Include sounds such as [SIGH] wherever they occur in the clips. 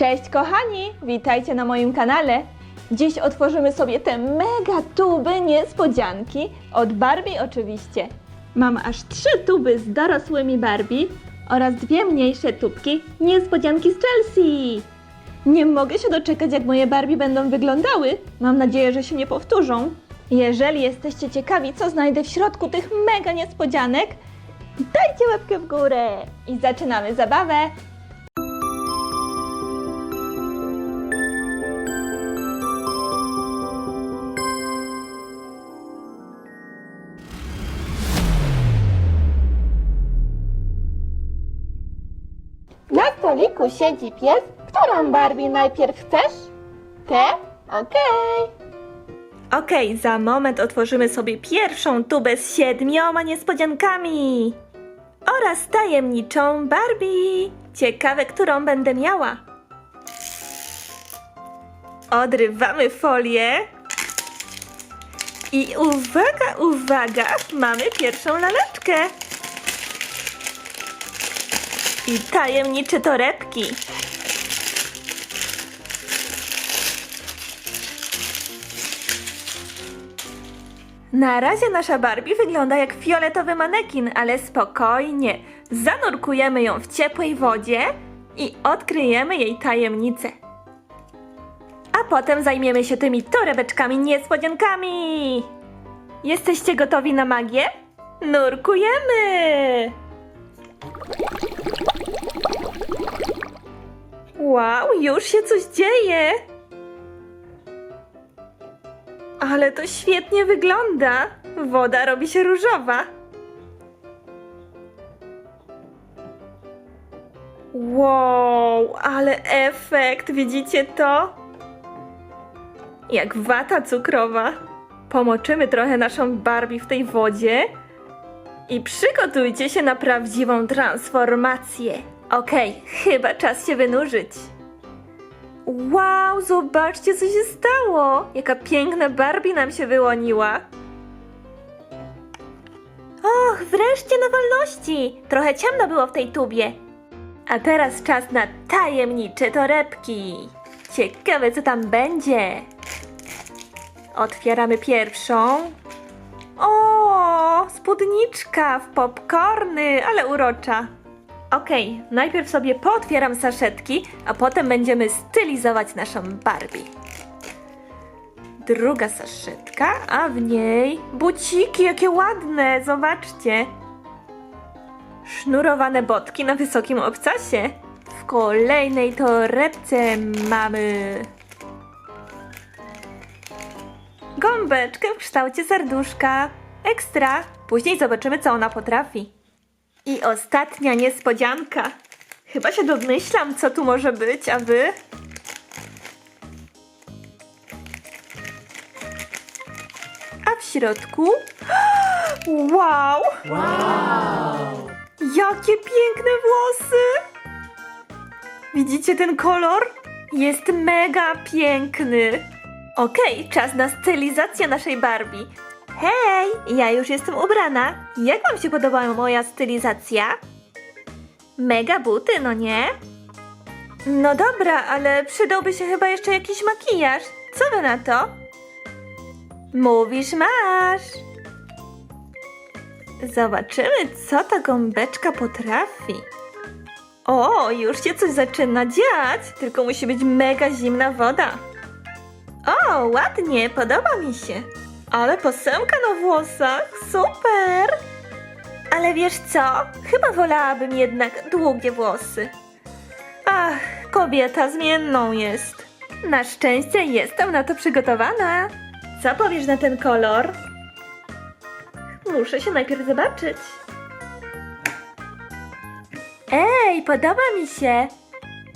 Cześć kochani, witajcie na moim kanale. Dziś otworzymy sobie te mega tuby niespodzianki od Barbie oczywiście. Mam aż trzy tuby z dorosłymi Barbie oraz dwie mniejsze tubki niespodzianki z Chelsea. Nie mogę się doczekać jak moje Barbie będą wyglądały. Mam nadzieję, że się nie powtórzą. Jeżeli jesteście ciekawi co znajdę w środku tych mega niespodzianek, dajcie łapkę w górę i zaczynamy zabawę. Stoliku siedzi pies. Którą Barbie najpierw chcesz? Tę? Okej. Okej, za moment otworzymy sobie pierwszą tubę z siedmioma niespodziankami. Oraz tajemniczą Barbie. Ciekawe, którą będę miała. Odrywamy folię. I uwaga, uwaga, mamy pierwszą laleczkę. I tajemnicze torebki. Na razie nasza Barbie wygląda jak fioletowy manekin, ale spokojnie. Zanurkujemy ją w ciepłej wodzie i odkryjemy jej tajemnicę. A potem zajmiemy się tymi torebeczkami niespodziankami. Jesteście gotowi na magię? Nurkujemy! Wow, już się coś dzieje! Ale to świetnie wygląda! Woda robi się różowa. Wow, ale efekt! Widzicie to? Jak wata cukrowa. Pomoczymy trochę naszą Barbie w tej wodzie i przygotujcie się na prawdziwą transformację. Okej, chyba czas się wynurzyć. Wow, zobaczcie, co się stało! Jaka piękna Barbie nam się wyłoniła. Och, wreszcie na wolności! Trochę ciemno było w tej tubie. A teraz czas na tajemnicze torebki. Ciekawe, co tam będzie. Otwieramy pierwszą. O, spódniczka w popcorny, ale urocza. Okej, najpierw sobie pootwieram saszetki, a potem będziemy stylizować naszą Barbie. Druga saszetka, a w niej buciki, jakie ładne, zobaczcie. Sznurowane botki na wysokim obcasie. W kolejnej torebce mamy gąbeczkę w kształcie serduszka. Ekstra! Później zobaczymy, co ona potrafi. I ostatnia niespodzianka. Chyba się domyślam, co tu może być, a wy? A w środku? [GASPS] Wow! Jakie piękne włosy! Widzicie ten kolor? Jest mega piękny. Okej, czas na stylizację naszej Barbie. Hej, ja już jestem ubrana. Jak wam się podoba moja stylizacja? Mega buty, no nie? No dobra, ale przydałby się chyba jeszcze jakiś makijaż. Co wy na to? Mówisz, masz. Zobaczymy, co ta gąbeczka potrafi. O, już się coś zaczyna dziać, tylko musi być mega zimna woda. O, ładnie, podoba mi się. Ale posemka na włosach, super! Ale wiesz co? Chyba wolałabym jednak długie włosy. Ach, kobieta zmienną jest. Na szczęście jestem na to przygotowana. Co powiesz na ten kolor? Muszę się najpierw zobaczyć. Ej, podoba mi się.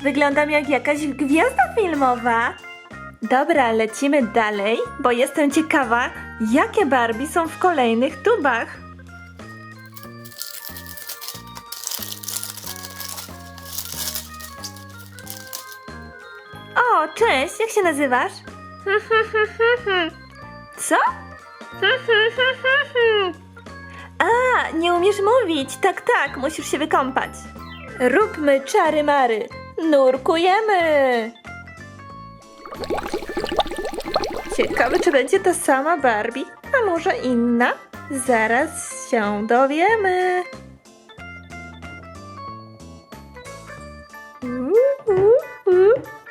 Wyglądam jak jakaś gwiazda filmowa. Dobra, lecimy dalej, bo jestem ciekawa, jakie Barbie są w kolejnych tubach. O, cześć, jak się nazywasz? [LAUGHS] Co? A, nie umiesz mówić. Tak, tak, musisz się wykąpać. Róbmy czary mary. Nurkujemy! Ciekawe, czy będzie ta sama Barbie, a może inna? Zaraz się dowiemy.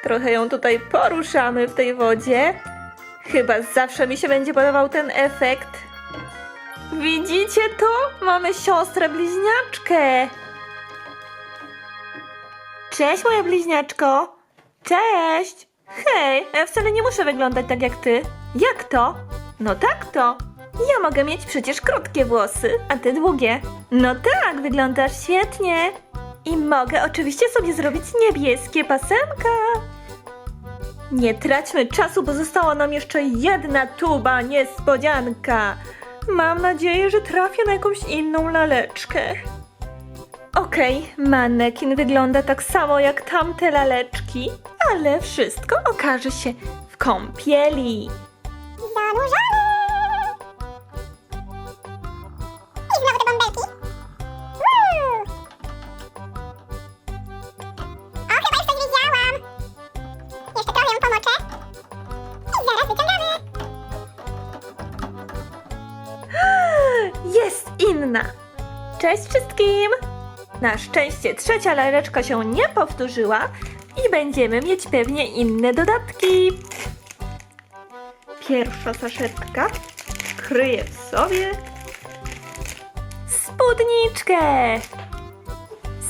Trochę ją tutaj poruszamy w tej wodzie. Chyba zawsze mi się będzie podobał ten efekt. Widzicie to? Mamy siostrę bliźniaczkę. Cześć, moja bliźniaczko. Cześć. Hej, ja wcale nie muszę wyglądać tak jak ty. Jak to? No tak to. Ja mogę mieć przecież krótkie włosy, a ty długie. No tak, wyglądasz świetnie. I mogę oczywiście sobie zrobić niebieskie pasemka. Nie traćmy czasu, bo została nam jeszcze jedna tuba niespodzianka. Mam nadzieję, że trafię na jakąś inną laleczkę. Okej, manekin wygląda tak samo jak tamte laleczki, ale wszystko okaże się w kąpieli. Zanurzamy! I znowu te bąbelki. Woo! O, chyba już coś wiedziałam. Jeszcze trochę ją pomoczę. I zaraz wyciągamy. [GASPS] Jest inna! Cześć wszystkim! Na szczęście trzecia laleczka się nie powtórzyła i będziemy mieć pewnie inne dodatki. Pierwsza saszetka kryje w sobie spódniczkę.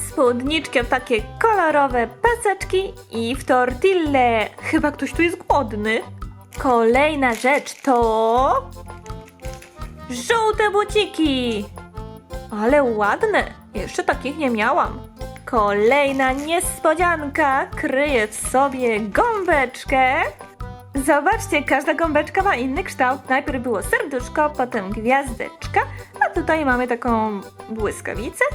Spódniczkę takie kolorowe paseczki i w tortille. Chyba ktoś tu jest głodny. Kolejna rzecz to żółte buciki. Ale ładne. Jeszcze takich nie miałam. Kolejna niespodzianka kryje w sobie gąbeczkę. Zobaczcie, każda gąbeczka ma inny kształt. Najpierw było serduszko, potem gwiazdeczka, a tutaj mamy taką błyskawicę.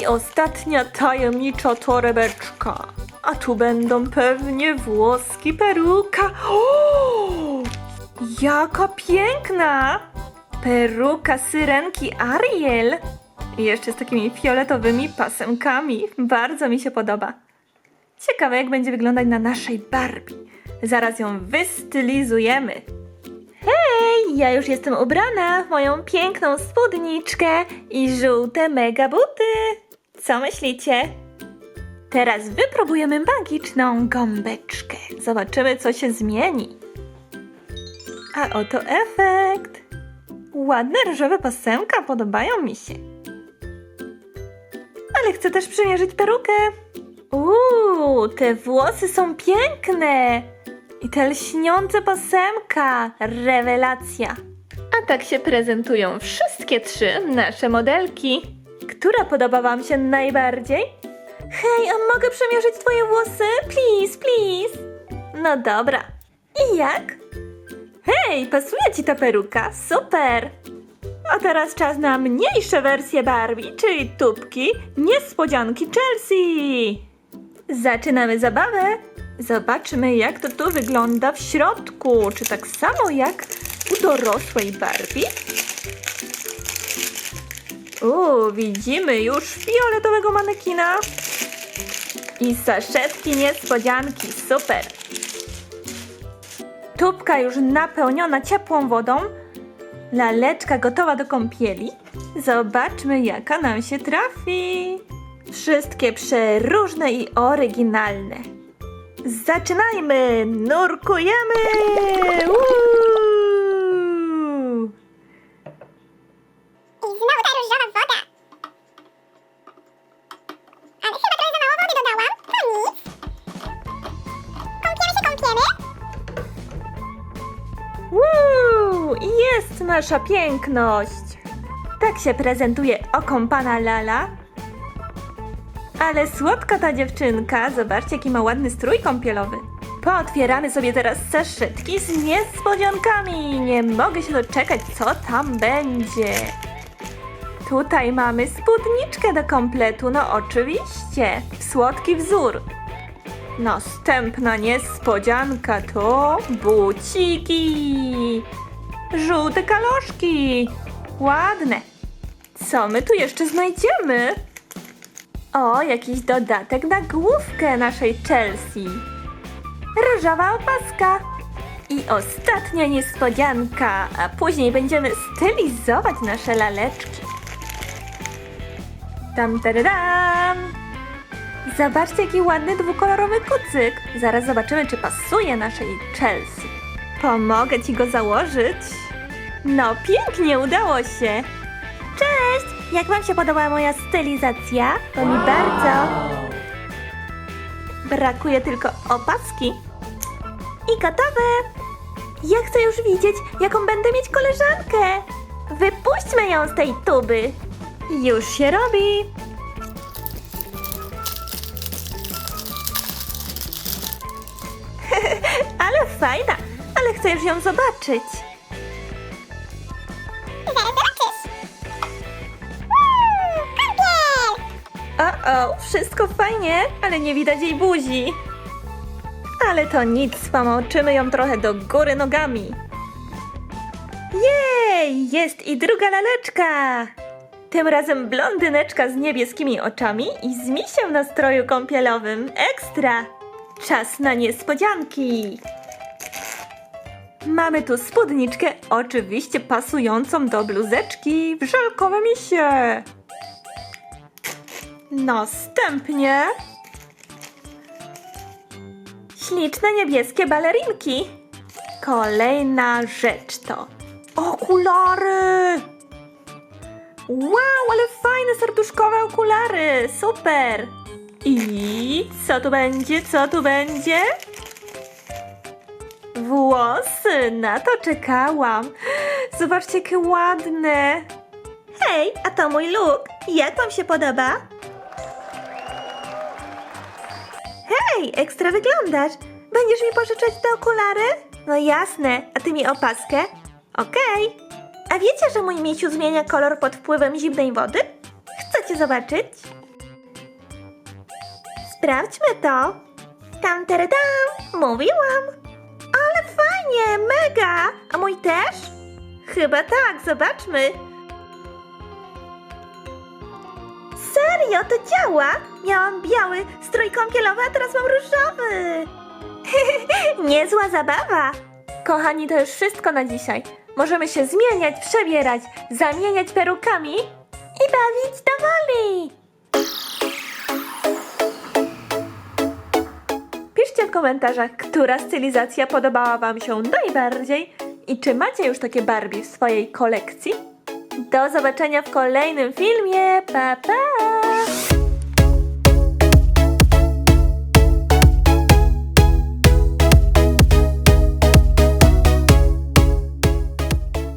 I ostatnia tajemnicza torebeczka. A tu będą pewnie włoski peruka. O! Jaka piękna! Peruka syrenki Ariel. I jeszcze z takimi fioletowymi pasemkami. Bardzo mi się podoba. Ciekawe, jak będzie wyglądać na naszej Barbie. Zaraz ją wystylizujemy. Hej, ja już jestem ubrana w moją piękną spódniczkę i żółte mega buty. Co myślicie? Teraz wypróbujemy magiczną gąbeczkę. Zobaczymy, co się zmieni. A oto efekt. Ładne różowe pasemka podobają mi się. Ale chcę też przymierzyć perukę. Uuu, te włosy są piękne. I te lśniące pasemka. Rewelacja. A tak się prezentują wszystkie trzy nasze modelki. Która podoba Wam się najbardziej? Hej, a mogę przymierzyć Twoje włosy? Please, please. No dobra. I jak? Hej, pasuje ci ta peruka? Super! A teraz czas na mniejsze wersje Barbie, czyli tubki niespodzianki Chelsea. Zaczynamy zabawę. Zobaczmy, jak to tu wygląda w środku. Czy tak samo jak u dorosłej Barbie? Uuu, widzimy już fioletowego manekina. I saszetki niespodzianki. Super! Tubka już napełniona ciepłą wodą. Laleczka gotowa do kąpieli. Zobaczmy, jaka nam się trafi. Wszystkie przeróżne i oryginalne. Zaczynajmy! Nurkujemy! Uuu! Nasza piękność! Tak się prezentuje okąpana Lala. Ale słodka ta dziewczynka. Zobaczcie, jaki ma ładny strój kąpielowy. Pootwieramy sobie teraz saszetki z niespodziankami. Nie mogę się doczekać, co tam będzie. Tutaj mamy spódniczkę do kompletu, no oczywiście. Słodki wzór. Następna niespodzianka to buciki. Żółte kaloszki. Ładne. Co my tu jeszcze znajdziemy? O, jakiś dodatek na główkę naszej Chelsea. Różowa opaska. I ostatnia niespodzianka, a później będziemy stylizować nasze laleczki. Tam, tadadam! Zobaczcie, jaki ładny dwukolorowy kucyk. Zaraz zobaczymy, czy pasuje naszej Chelsea. Pomogę ci go założyć. No, pięknie udało się. Cześć! Jak wam się podobała moja stylizacja? To mi bardzo. Brakuje tylko opaski. I gotowe! Ja chcę już widzieć, jaką będę mieć koleżankę. Wypuśćmy ją z tej tuby. Już się robi. [LAUGHS] ale fajna, ale chcę już ją zobaczyć. O-o, wszystko fajnie, ale nie widać jej buzi. Ale to nic, pomoczymy ją trochę do góry nogami. Jej, jest i druga laleczka. Tym razem blondyneczka z niebieskimi oczami i z misiem na stroju kąpielowym. Ekstra! Czas na niespodzianki. Mamy tu spódniczkę, oczywiście pasującą do bluzeczki w żelkowe misie. Następnie śliczne niebieskie balerinki. Kolejna rzecz to okulary. Wow, ale fajne serduszkowe okulary. Super. I co tu będzie? Co tu będzie? Włosy, na to czekałam. Zobaczcie, jakie ładne. Hej, a to mój look. Jak wam się podoba? Hej, ekstra wyglądasz. Będziesz mi pożyczać te okulary? No jasne, a ty mi opaskę? Okej. A wiecie, że mój misiu zmienia kolor pod wpływem zimnej wody? Chcecie zobaczyć? Sprawdźmy to. Tam, teredam, mówiłam. Mega. A mój też? Chyba tak, zobaczmy. Serio, to działa? Miałam biały strój kąpielowy, a teraz mam różowy. [LAUGHS] Niezła zabawa. Kochani, to już wszystko na dzisiaj. Możemy się zmieniać, przebierać, zamieniać perukami i bawić do woli. Komentarzach, która stylizacja podobała Wam się najbardziej i czy macie już takie Barbie w swojej kolekcji? Do zobaczenia w kolejnym filmie. Pa, pa!